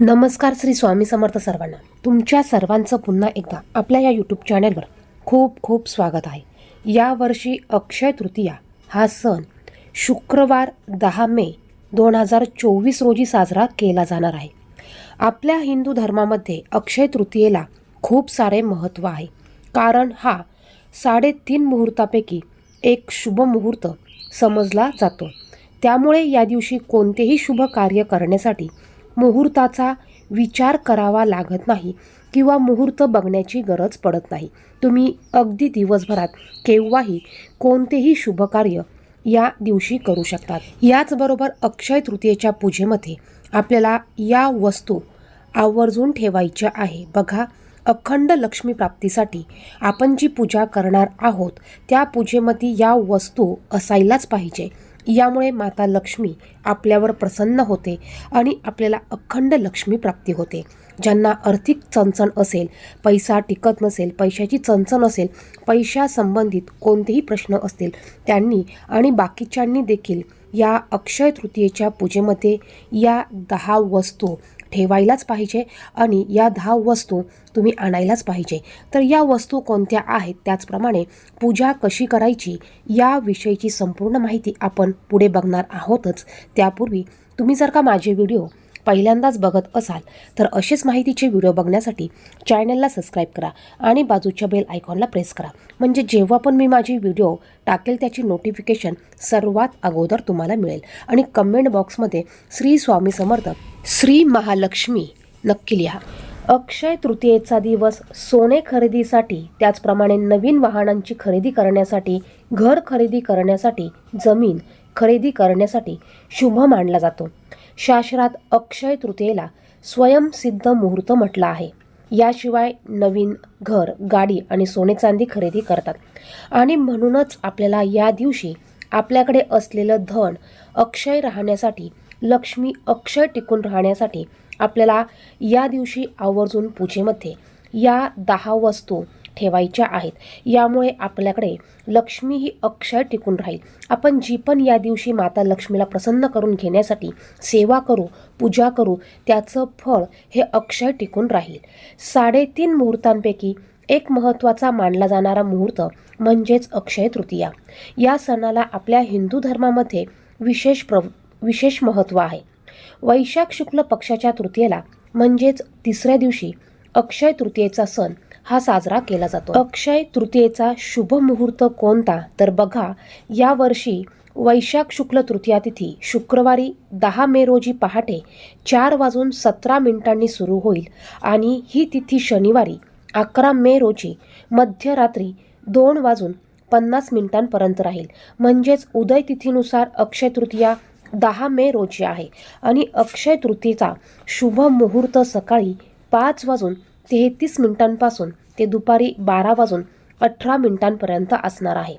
नमस्कार श्री स्वामी समर्थ सर्वांना. तुमच्या सर्वांचं पुन्हा एकदा आपल्या या यूट्यूब चॅनलवर खूप खूप स्वागत आहे. यावर्षी अक्षय तृतीया हा सण शुक्रवार दहा मे दोन हजार चोवीस रोजी साजरा केला जाणार आहे. आपल्या हिंदू धर्मामध्ये अक्षय तृतीयेला खूप सारे महत्त्व आहे. कारण हा साडेतीन मुहूर्तापैकी एक शुभ मुहूर्त समजला जातो. त्यामुळे या दिवशी कोणतेही शुभ कार्य करण्यासाठी मुहूर्ताचा विचार करावा लागत नाही किंवा मुहूर्त बघण्याची गरज पडत नाही. तुम्ही अगदी दिवसभरात केव्हाही कोणतेही शुभकार्य या दिवशी करू शकतात. याचबरोबर अक्षय तृतीयेच्या पूजेमध्ये आपल्याला या वस्तू आवर्जून ठेवायच्या आहे. बघा अखंड लक्ष्मी प्राप्तीसाठी आपण जी पूजा करणार आहोत त्या पूजेमध्ये या वस्तू असायलाच पाहिजे. यामुळे माता लक्ष्मी आपल्यावर प्रसन्न होते आणि आपल्याला अखंड लक्ष्मी प्राप्ती होते. ज्यांना आर्थिक चणचण असेल पैसा टिकत नसेल पैशाची चणचण असेल पैशासंबंधित कोणतेही प्रश्न असतील त्यांनी आणि बाकीच्यांनी देखील या अक्षय तृतीयेच्या पूजेमध्ये या दहा वस्तू ठेवायलाच पाहिजे आणि या दहा वस्तू तुम्ही आणायलाच पाहिजे. तर या वस्तू कोणत्या आहेत? त्याचप्रमाणे पूजा कशी करायची? याविषयीची संपूर्ण माहिती आपण पुढे बघणार आहोतच. त्यापूर्वी तुम्ही जर का माझे व्हिडिओ पहिल्यांदाच बघत असाल तर अशीच माहितीचे व्हिडिओ बघण्यासाठी चॅनलला सबस्क्राईब करा आणि बाजूच्या बेल आयकॉनला प्रेस करा. म्हणजे जेव्हा पण मी माझी व्हिडिओ टाकेल त्याची नोटिफिकेशन सर्वात अगोदर तुम्हाला मिळेल. आणि कमेंट बॉक्समध्ये श्री स्वामी समर्थ श्री महालक्ष्मी नक्की लिहा. अक्षय तृतीयेचा दिवस सोने खरेदीसाठी त्याचप्रमाणे नवीन वाहनांची खरेदी करण्यासाठी घर खरेदी करण्यासाठी जमीन खरेदी करण्यासाठी शुभ मानला जातो. शास्त्रात अक्षय तृतीयेला स्वयंसिद्ध मुहूर्त म्हटलं आहे. याशिवाय नवीन घर गाडी आणि सोने चांदी खरेदी करतात. आणि म्हणूनच आपल्याला या दिवशी आपल्याकडे असलेलं धन अक्षय राहण्यासाठी लक्ष्मी अक्षय टिकून राहण्यासाठी आपल्याला या दिवशी आवर्जून पूजेमध्ये या दहा वस्तू ठेवायच्या आहेत. यामुळे आपल्याकडे लक्ष्मी ही अक्षय टिकून राहील. आपण जी पण या दिवशी माता लक्ष्मीला प्रसन्न करून घेण्यासाठी सेवा करू पूजा करू त्याचं फळ हे अक्षय टिकून राहील. साडेतीन मुहूर्तांपैकी एक महत्त्वाचा मानला जाणारा मुहूर्त म्हणजेच अक्षय तृतीया. या सणाला आपल्या हिंदू धर्मामध्ये विशेष प्र विशेष महत्त्व आहे. वैशाख शुक्ल पक्षाच्या तृतीयेला म्हणजेच तिसऱ्या दिवशी अक्षय तृतीयेचा सण हा साजरा केला जातो. अक्षय तृतीयेचा शुभ मुहूर्त कोणता? तर बघा यावर्षी वैशाख शुक्ल तृतीया तिथी शुक्रवारी दहा मे रोजी पहाटे चार वाजून सतरा मिनिटांनी सुरू होईल आणि ही तिथी शनिवारी अकरा मे रोजी मध्यरात्री दोन वाजून पन्नास मिनिटांपर्यंत राहील. म्हणजेच उदय तिथीनुसार अक्षय तृतीया दहा मे रोजी आहे आणि अक्षय तृतीचा शुभ मुहूर्त सकाळी पाच वाजून तेहतीस मिनिटांपासून ते दुपारी बारा वाजून अठरा मिनिटांपर्यंत असणार आहे.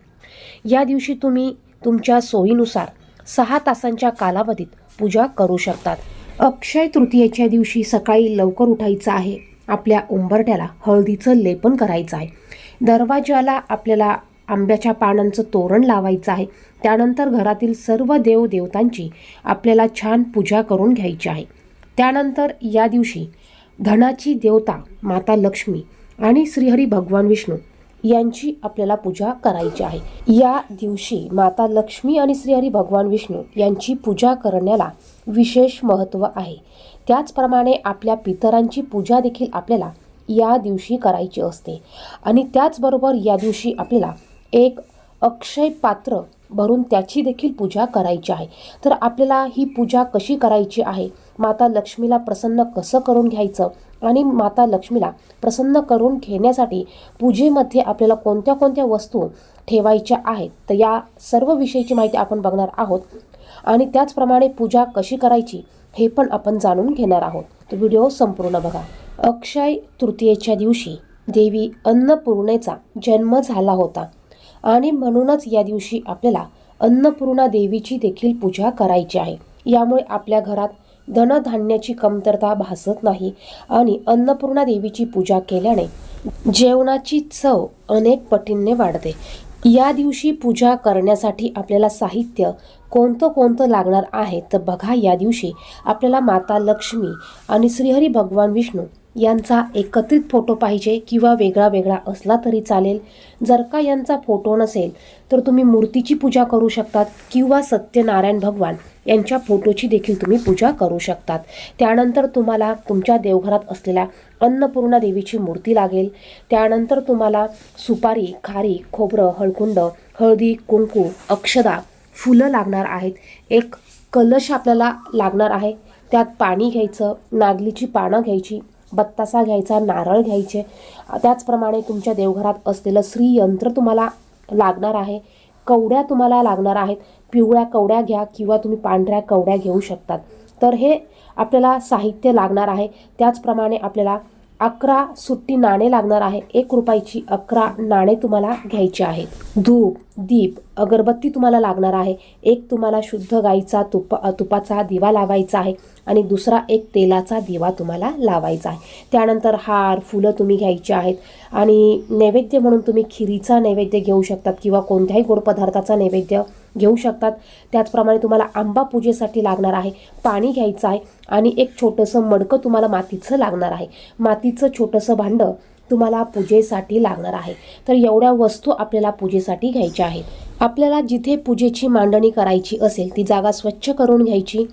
या दिवशी तुम्ही तुमच्या सोयीनुसार सहा तासांच्या कालावधीत पूजा करू शकतात. अक्षय तृतीयेच्या दिवशी सकाळी लवकर उठायचं आहे. आपल्या उंबरट्याला हळदीचं लेपन करायचं आहे. दरवाजाला आपल्याला आंब्याच्या पानांचं तोरण लावायचं आहे. त्यानंतर घरातील सर्व देवदेवतांची आपल्याला छान पूजा करून घ्यायची आहे. त्यानंतर या दिवशी धनाची देवता माता लक्ष्मी आणि श्रीहरी भगवान विष्णू यांची आपल्याला पूजा करायची आहे. या दिवशी माता लक्ष्मी आणि श्रीहरी भगवान विष्णू यांची पूजा करण्याला विशेष महत्त्व आहे. त्याचप्रमाणे आपल्या पितरांची पूजा देखील आपल्याला या दिवशी करायची असते. आणि त्याचबरोबर या दिवशी आपल्याला एक अक्षय पात्र भरून त्याची देखील पूजा करायची आहे. तर आपल्याला ही पूजा कशी करायची आहे? माता लक्ष्मीला प्रसन्न कसं करून घ्यायचं? आणि माता लक्ष्मीला प्रसन्न करून घेण्यासाठी पूजेमध्ये आपल्याला कोणत्या कोणत्या वस्तू ठेवायच्या आहेत? तर या सर्व विषयीची माहिती आपण बघणार आहोत. आणि त्याचप्रमाणे पूजा कशी करायची हे पण आपण जाणून घेणार आहोत. तर व्हिडिओ संपूर्ण बघा. अक्षय तृतीयेच्या दिवशी देवी अन्नपूर्णेचा जन्म झाला होता. आणि म्हणूनच या दिवशी आपल्याला अन्नपूर्णा देवीची देखील पूजा करायची आहे. यामुळे आपल्या घरात धनधान्याची कमतरता भासत नाही आणि अन्नपूर्णा देवीची पूजा केल्याने जेवणाची चव अनेक पटींने वाढते. या दिवशी पूजा करण्यासाठी आपल्याला साहित्य कोणतं कोणतं लागणार आहे तर बघा या दिवशी आपल्याला माता लक्ष्मी आणि श्रीहरी भगवान विष्णू यांचा एकत्रित फोटो पाहिजे किंवा वेगळा वेगळा असला तरी चालेल. जर का यांचा फोटो नसेल तर तुम्ही मूर्तीची पूजा करू शकतात किंवा सत्यनारायण भगवान यांच्या फोटोची देखील तुम्ही पूजा करू शकतात. त्यानंतर तुम्हाला तुमच्या देवघरात असलेल्या अन्नपूर्णा देवीची मूर्ती लागेल. त्यानंतर तुम्हाला सुपारी खारी खोबरं हळकुंड हळदी कुंकू अक्षदा फुलं लागणार आहेत. एक कलश आपल्याला लागणार आहे. त्यात पाणी घ्यायचं नागलीची पानं घ्यायची बत्तासा घ्यायचा नारळ घ्यायचे. त्याचप्रमाणे तुमच्या देवघरात असलेलं श्रीयंत्र तुम्हाला लागणार आहे. कवड्या तुम्हाला लागणार आहेत. पिवळ्या कवड्या घ्या किंवा तुम्ही पांढऱ्या कवड्या घेऊ शकतात. तर हे आपल्याला साहित्य लागणार आहे. त्याचप्रमाणे आपल्याला अकरा सुट्टी नाणे लागणार आहे. एक रुपयाची अकरा नाणे तुम्हाला घ्यायचे आहेत. धूप दीप अगरबत्ती तुम्हाला लागणार आहे. एक तुम्हाला शुद्ध गाईचा तुप तुपाचा दिवा लावायचा आहे आणि दुसरा एक तेलाचा दिवा तुम्हाला लावायचा आहे. त्यानंतर हार फुलं तुम्ही घ्यायची आहेत आणि नैवेद्य म्हणून तुम्ही खिरीचा नैवेद्य घेऊ शकतात किंवा कोणत्याही गोड पदार्थाचा नैवेद्य घेऊ शकतात. त्याचप्रमाणे तुम्हाला आंबा पूजेसाठी लागणार आहे पाणी घ्यायचं आहे आणि एक छोटंसं मडकं तुम्हाला मातीचं लागणार आहे. मातीचं छोटंसं भांडं तुम्हाला पूजेसाठी लागणार आहे. तर एवढ्या वस्तू आपल्याला पूजेसाठी घ्यायच्या आहेत. आपल्याला जिथे पूजेची मांडणी करायची असेल ती जागा स्वच्छ करून घ्यायची.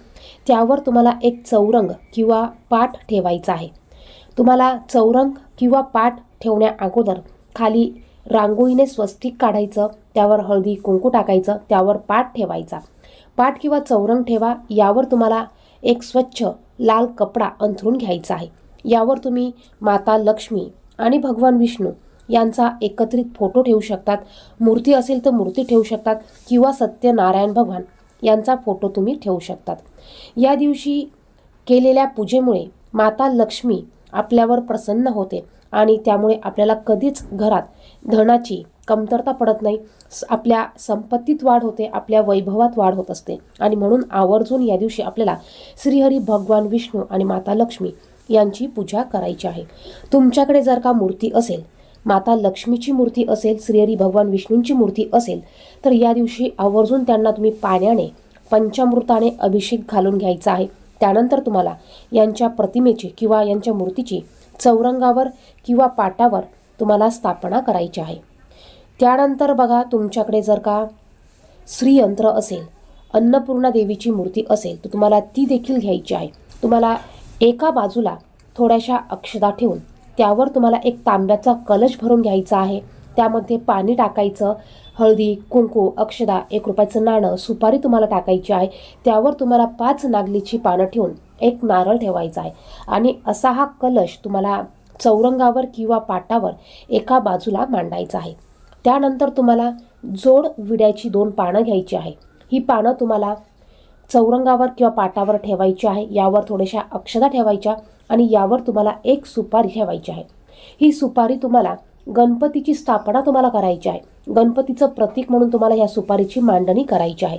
त्यावर तुम्हाला एक चौरंग किंवा पाठ ठेवायचा आहे. तुम्हाला चौरंग किंवा पाठ ठेवण्या अगोदर खाली रांगोळीने स्वस्तिक काढायचं त्यावर हळदी कुंकू टाकायचं त्यावर पाट ठेवायचा. पाट किंवा चौरंग ठेवा यावर तुम्हाला एक स्वच्छ लाल कपडा अंथरून घ्यायचा आहे. यावर तुम्ही माता लक्ष्मी आणि भगवान विष्णू यांचा एकत्रित फोटो ठेवू शकतात. मूर्ती असेल तर मूर्ती ठेवू शकतात किंवा सत्यनारायण भगवान यांचा फोटो तुम्ही ठेवू शकतात. या दिवशी केलेल्या पूजेमुळे माता लक्ष्मी आपल्यावर प्रसन्न होते आणि त्यामुळे आपल्याला कधीच घरात धनाची कमतरता पडत नाही. आपल्या संपत्तीत वाढ होते आपल्या वैभवात वाढ होत असते. आणि म्हणून आवर्जून या दिवशी आपल्याला श्रीहरी भगवान विष्णू आणि माता लक्ष्मी यांची पूजा करायची आहे. तुमच्याकडे जर का मूर्ती असेल माता लक्ष्मीची मूर्ती असेल श्रीहरी भगवान विष्णूंची मूर्ती असेल तर या दिवशी आवर्जून त्यांना तुम्ही पाण्याने पंचामृताने अभिषेक घालून घ्यायचा आहे. त्यानंतर तुम्हाला यांच्या प्रतिमेची किंवा यांच्या मूर्तीची चौरंगावर किंवा पाटावर तुम्हाला स्थापना करायची आहे. त्यानंतर बघा तुमच्याकडे जर का श्रीयंत्र असेल अन्नपूर्णा देवीची मूर्ती असेल तर तुम्हाला ती देखील घ्यायची आहे. तुम्हाला एका बाजूला थोड्याशा अक्षदा ठेवून त्यावर तुम्हाला एक तांब्याचा कलश भरून घ्यायचा आहे. त्यामध्ये पाणी टाकायचं हळदी कुंकू अक्षदा एक रुपयाचं नाणं सुपारी तुम्हाला टाकायची आहे. त्यावर तुम्हाला पाच नागलीची पानं ठेवून एक नारळ ठेवायचा आहे. आणि असा हा कलश तुम्हाला चौरंगावर किंवा पाटावर एका बाजूला मांडायचा आहे. त्यानंतर तुम्हाला जोड विड्याची दोन पानं घ्यायची आहे. ही पानं तुम्हाला चौरंगावर किंवा पाटावर ठेवायची आहे. यावर थोड्याशा अक्षदा ठेवायच्या आणि यावर तुम्हाला एक सुपारी ठेवायची आहे. ही सुपारी तुम्हाला गणपतीची स्थापना तुम्हाला करायची आहे. गणपतीचं प्रतीक म्हणून तुम्हाला या सुपारीची मांडणी करायची आहे.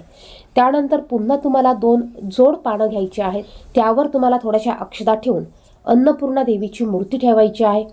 त्यानंतर पुन्हा तुम्हाला दोन जोड पानं घ्यायची आहेत. त्यावर तुम्हाला थोड्याशा अक्षदा ठेवून अन्नपूर्णा देवीची मूर्ती ठेवायची आहे.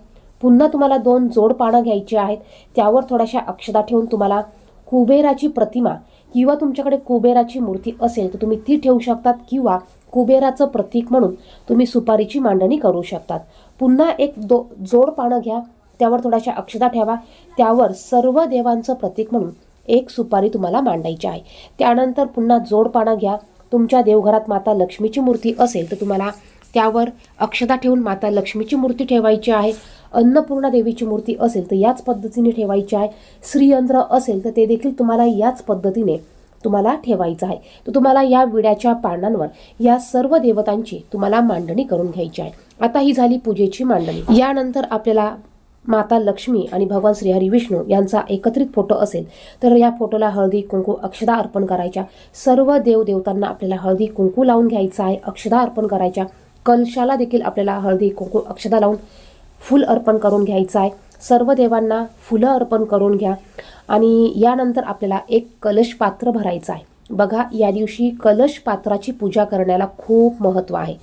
पुन्हा तुम्हाला दोन जोड पानं घ्यायची आहेत. त्यावर थोड्याशा अक्षदा ठेवून तुम्हाला कुबेराची प्रतिमा किंवा तुमच्याकडे कुबेराची मूर्ती असेल तर तुम्ही ती ठेवू शकतात किंवा कुबेराचं प्रतीक म्हणून तुम्ही सुपारीची मांडणी करू शकतात. पुन्हा एक दो जोड पानं घ्या. त्यावर थोड्याशा अक्षदा ठेवा. त्यावर सर्व देवांचं प्रतीक म्हणून एक सुपारी तुम्हाला मांडायची आहे. त्यानंतर पुन्हा जोड पानं घ्या. तुमच्या देवघरात माता लक्ष्मीची मूर्ती असेल तर तुम्हाला त्यावर अक्षता ठेवून माता लक्ष्मीची मूर्ती ठेवायची आहे. अन्नपूर्णा देवीची मूर्ती असेल तर याच पद्धतीने ठेवायची आहे. श्रीयंत्र असेल तर ते देखील तुम्हाला याच पद्धतीने तुम्हाला ठेवायचं आहे. तर तुम्हाला या विड्याच्या पानांवर या सर्व देवतांची तुम्हाला मांडणी करून घ्यायची आहे. आता ही झाली पूजेची मांडणी. यानंतर आपल्याला माता लक्ष्मी आणि भगवान श्रीहरी विष्णू यांचा एकत्रित फोटो असेल तर या फोटोला हळदी कुंकू अक्षदा अर्पण करायच्या. सर्व देवदेवतांना आपल्याला हळदी कुंकू लावून घ्यायचं आहे. अक्षदा अर्पण करायच्या. कलशाला देखील आपल्याला हळदी कुंकू अक्षदा लावून फूल अर्पण करून घ्यायचं आहे. सर्व देवांना फुलं अर्पण करून घ्या. आणि यानंतर आपल्याला एक कलश पात्र भरायचं आहे. बघा या दिवशी कलश पात्राची पूजा करण्याला खूप महत्त्व आहे.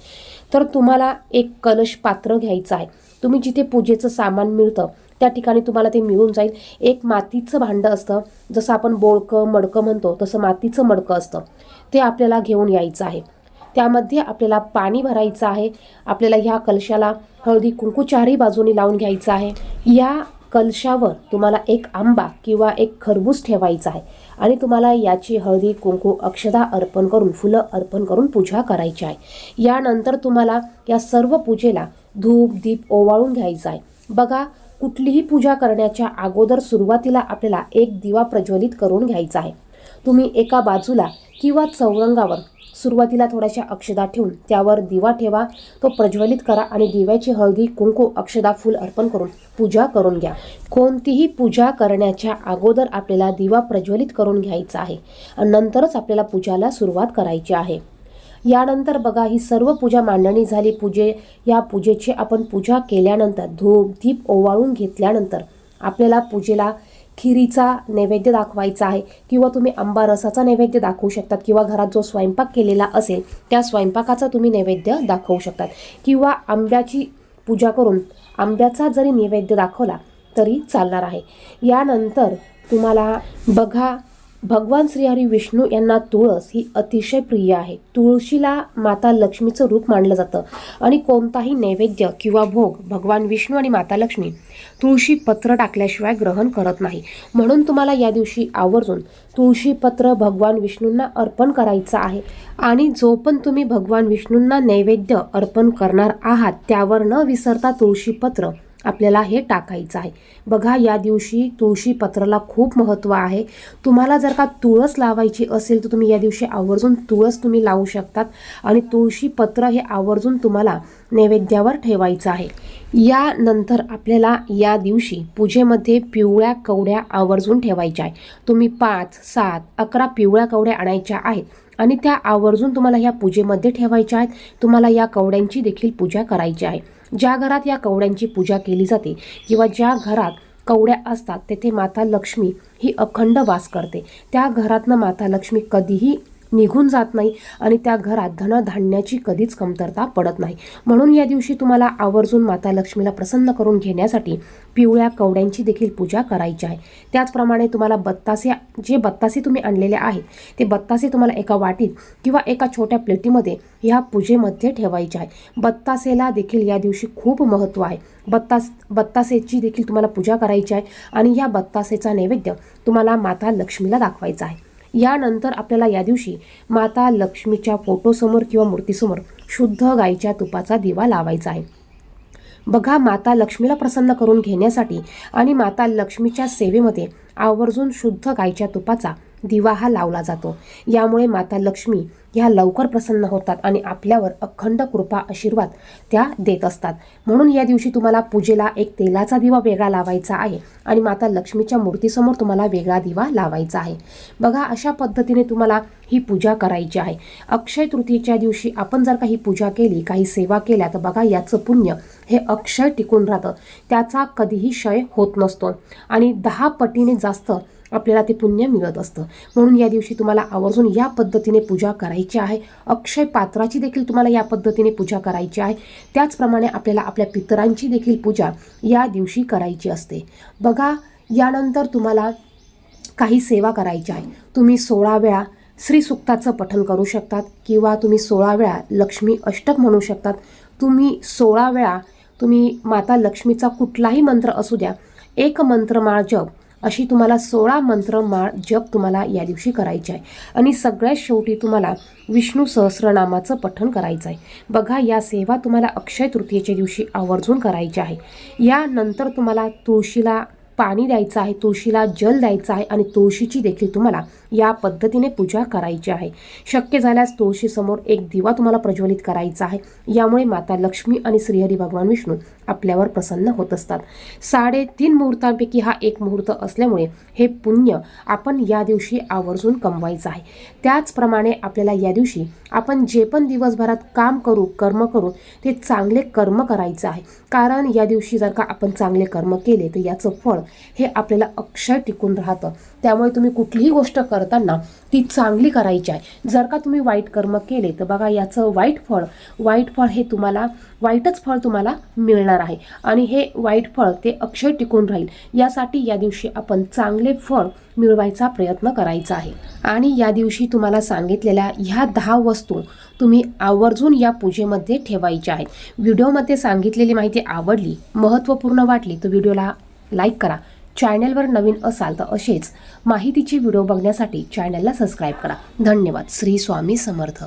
तर तुम्हाला एक कलश पात्र घ्यायचं आहे. तुम्ही जिथे पूजेचं सामान मिळतं त्या ठिकाणी तुम्हाला ते मिळून जाईल. एक मातीचं भांडं असतं. जसं आपण बोळकं मडकं म्हणतो तसं मातीचं मडकं असतं. ते आपल्याला घेऊन यायचं आहे. त्यामध्ये आपल्याला पाणी भरायचं आहे. आपल्याला ह्या कलशाला हळदी कुंकू चारही बाजूनी लावून घ्यायचं आहे. या कलशावर तुम्हाला एक आंबा किंवा एक खरबूज ठेवायचा आहे. आणि तुम्हाला याची हळदी कुंकू अक्षदा अर्पण करून फुलं अर्पण करून पूजा करायची आहे. यानंतर तुम्हाला या सर्व पूजेला धूप दीप ओवाळून घ्यायचा आहे. बघा कुठलीही पूजा करण्याच्या अगोदर सुरुवातीला आपल्याला एक दिवा प्रज्वलित करून घ्यायचा आहे. तुम्ही एका बाजूला किंवा चौरंगावर सुरुवातीला थोड्याशा अक्षदा ठेवून त्यावर दिवा ठेवा तो प्रज्वलित करा आणि दिव्याची हळदी कुंकू अक्षदा फुल अर्पण करून पूजा करून घ्या. कोणतीही पूजा करण्याच्या अगोदर आपल्याला दिवा प्रज्वलित करून घ्यायचा आहे आणि नंतरच आपल्याला पूजाला सुरुवात करायची आहे. यानंतर बघा ही सर्व पूजा मांडणी झाली. पूजे या पूजेची आपण पूजा केल्यानंतर धूप दीप ओवाळून घेतल्यानंतर आपल्याला पूजेला खिरीचा नैवेद्य दाखवायचा आहे किंवा तुम्ही आंबा रसाचा नैवेद्य दाखवू शकतात किंवा घरात जो स्वयंपाक केलेला असेल त्या स्वयंपाकाचा तुम्ही नैवेद्य दाखवू शकतात. किंवा आंब्याची पूजा करून आंब्याचा जरी नैवेद्य दाखवला तरी चालणार आहे. यानंतर तुम्हाला बघा भगवान श्रीहरी विष्णू यांना तुळस ही अतिशय प्रिय आहे. तुळशीला माता लक्ष्मीचं रूप मानलं जातं. आणि कोणताही नैवेद्य किंवा भोग भगवान विष्णू आणि माता लक्ष्मी तुळशी पत्र टाकल्याशिवाय ग्रहण करत नाही. म्हणून तुम्हाला या दिवशी आवर्जून तुळशी पत्र भगवान विष्णूंना अर्पण करायचं आहे. आणि जो पण तुम्ही भगवान विष्णूंना नैवेद्य अर्पण करणार आहात त्यावर न विसरता तुळशी पत्र आपल्याला हे टाकायचं आहे. बघा या दिवशी तुळशी पत्राला खूप महत्त्व आहे. तुम्हाला जर का तुळस लावायची असेल तर तुम्ही या दिवशी आवर्जून तुळस तुम्ही लावू शकतात आणि तुळशी पत्र हे आवर्जून तुम्हाला नैवेद्यावर ठेवायचं आहे. यानंतर आपल्याला या दिवशी पूजेमध्ये पिवळ्या कवड्या आवर्जून ठेवायच्या आहे तुम्ही पाच सात अकरा पिवळ्या कवड्या आणायच्या आहेत आणि त्या आवर्जून तुम्हाला ह्या पूजेमध्ये ठेवायच्या आहेत. तुम्हाला या कवड्यांची देखील पूजा करायची आहे. ज्या घरात या कवड्यांची पूजा केली जाते किंवा ज्या घरात कवड्या असतात तेथे माता लक्ष्मी ही अखंड वास करते. त्या घरातनं माता लक्ष्मी कधीही निघून जात नाही आणि त्या घरात धनधान्याची कधीच कमतरता पडत नाही. म्हणून या दिवशी तुम्हाला आवर्जून माता लक्ष्मीला प्रसन्न करून घेण्यासाठी पिवळ्या कवड्यांची देखील पूजा करायची आहे. त्याचप्रमाणे तुम्हाला बत्तासे जे बत्तासे तुम्ही आणलेले आहेत ते बत्तासे तुम्हाला एका वाटीत किंवा एका छोट्या प्लेटीमध्ये ह्या पूजेमध्ये ठेवायचे आहे. बत्तासेला देखील या दिवशी खूप महत्त्व आहे. बत्तास बत्तासेची देखील तुम्हाला पूजा करायची आहे आणि या बत्तासेचा नैवेद्य तुम्हाला माता लक्ष्मीला दाखवायचा आहे. यानंतर आपल्याला या दिवशी माता लक्ष्मीच्या फोटोसमोर किंवा मूर्तीसमोर शुद्ध गाईच्या तुपाचा दिवा लावायचा आहे. बघा माता लक्ष्मीला प्रसन्न करून घेण्यासाठी आणि माता लक्ष्मीच्या सेवेमध्ये आवर्जून शुद्ध गाईच्या तुपाचा दिवा हा लावला जातो. यामुळे माता लक्ष्मी ह्या लवकर प्रसन्न होतात आणि आपल्यावर अखंड कृपा आशीर्वाद त्या देत असतात. म्हणून या दिवशी तुम्हाला पूजेला एक तेलाचा दिवा वेगळा लावायचा आहे आणि माता लक्ष्मीच्या मूर्तीसमोर तुम्हाला वेगळा दिवा लावायचा आहे. बघा अशा पद्धतीने तुम्हाला ही पूजा करायची आहे. अक्षय तृतीयेच्या दिवशी आपण जर काही पूजा केली काही सेवा केल्या तर बघा याचं पुण्य हे अक्षय टिकून राहतं. त्याचा कधीही क्षय होत नसतो. आणि दहा पटीने जास्त आपल्याला ते पुण्य मिळत असतं. म्हणून या दिवशी तुम्हाला आवर्जून या पद्धतीने पूजा करायची आहे. अक्षय पात्राची देखील तुम्हाला या पद्धतीने पूजा करायची आहे. त्याचप्रमाणे आपल्याला आपल्या पितरांची देखील पूजा या दिवशी करायची असते. बघा यानंतर तुम्हाला काही सेवा करायची आहे. तुम्ही सोळा वेळा श्रीसुक्ताचं पठन करू शकतात किंवा तुम्ही सोळा वेळा लक्ष्मी अष्टक म्हणू शकतात. तुम्ही सोळा वेळा तुम्ही माता लक्ष्मीचा कुठलाही मंत्र असू द्या एक मंत्रमाळ जप अशी तुम्हाला सोळा मंत्र माळ जप तुम्हाला या दिवशी करायची आहे. आणि सगळ्यात शेवटी तुम्हाला विष्णू सहस्रनामाचं पठण करायचं आहे. बघा या सेवा तुम्हाला अक्षय तृतीयेच्या दिवशी आवर्जून करायची आहे. यानंतर तुम्हाला तुळशीला पाणी द्यायचं आहे तुळशीला जल द्यायचं आहे आणि तुळशीची देखील तुम्हाला या पद्धतीने पूजा करायची आहे. शक्य झाल्यास तुळशीसमोर एक दिवा तुम्हाला प्रज्वलित करायचा आहे. यामुळे माता लक्ष्मी आणि श्रीहरी भगवान विष्णू आपल्यावर प्रसन्न होत असतात. साडेतीन मुहूर्तांपैकी हा एक मुहूर्त असल्यामुळे हे पुण्य आपण या दिवशी आवर्जून कमवायचं आहे. त्याचप्रमाणे आपल्याला या दिवशी आपण जे पण दिवसभरात काम करू कर्म करू ते चांगले कर्म करायचं आहे. कारण या दिवशी जर का आपण चांगले कर्म केले तर याचं फळ हे आपल्याला अक्षय टिकून राहतं. त्यामुळे तुम्ही कुठलीही गोष्ट करताना ती चांगली करायची आहे. जर का तुम्ही वाईट कर्म केले तर बघा याचं वाईट फळ वाईट फळ हे तुम्हाला वाईटच फळ तुम्हाला मिळणार आहे. आणि हे वाईट फळ ते अक्षय टिकून राहील. यासाठी या दिवशी आपण चांगले फळ मिळवायचा प्रयत्न करायचा आहे. आणि या दिवशी तुम्हाला सांगितलेल्या ह्या दहा वस्तू तुम्ही आवर्जून या पूजेमध्ये ठेवायच्या आहेत. व्हिडिओमध्ये सांगितलेली माहिती आवडली महत्त्वपूर्ण वाटली तर व्हिडिओला लाईक करा. चॅनलवर नवीन असाल तर असेच माहितीचे व्हिडिओ बघण्यासाठी चॅनलला सबस्क्राईब करा. धन्यवाद. श्री स्वामी समर्थ.